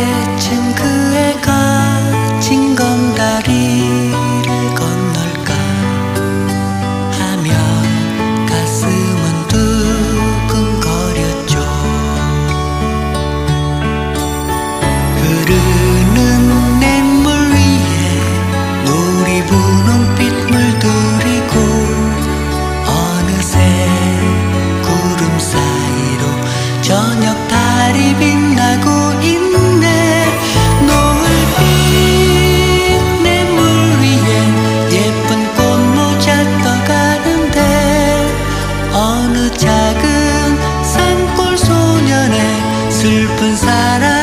언제쯤 그 애가 진검다리를 건널까 하며 가슴은 두근거렸죠. 흐르는 냇물 위에 노리 분홍빛 물들이고 어느새 구름 사이로 저녁 달이 빛 예쁜 사람.